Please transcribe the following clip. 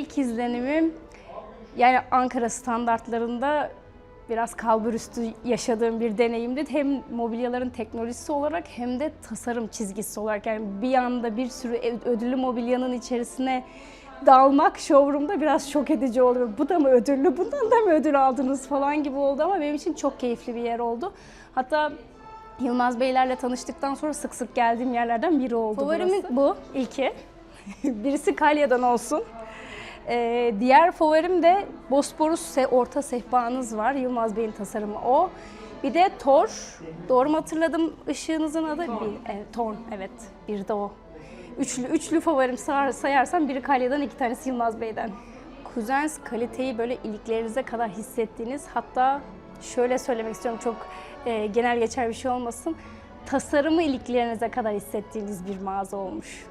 İlk izlenimim yani Ankara standartlarında biraz kalburüstü yaşadığım bir deneyimdi. Hem mobilyaların teknolojisi olarak hem de tasarım çizgisi olarak. Yani bir anda bir sürü ödüllü mobilyanın içerisine dalmak showroom'da biraz şok edici oldu. Bu da mı ödüllü, bundan da mı ödül aldınız falan gibi oldu ama benim için çok keyifli bir yer oldu. Hatta Yılmaz Beylerle tanıştıktan sonra sık sık geldiğim yerlerden biri oldu Favorimin burası. bu ilki. Birisi Kalya'dan olsun. Ee, diğer favorim de Bosporus se- orta sehpanız var. Yılmaz Bey'in tasarımı o. Bir de Thor. Doğru mu hatırladım ışığınızın adı? Bir, evet, Thorn, evet. Bir de o. Üçlü, üçlü favorim sayar- sayarsam biri Kalya'dan, iki tanesi Yılmaz Bey'den. Kuzens kaliteyi böyle iliklerinize kadar hissettiğiniz hatta şöyle söylemek istiyorum çok e, genel geçer bir şey olmasın. Tasarımı iliklerinize kadar hissettiğiniz bir mağaza olmuş.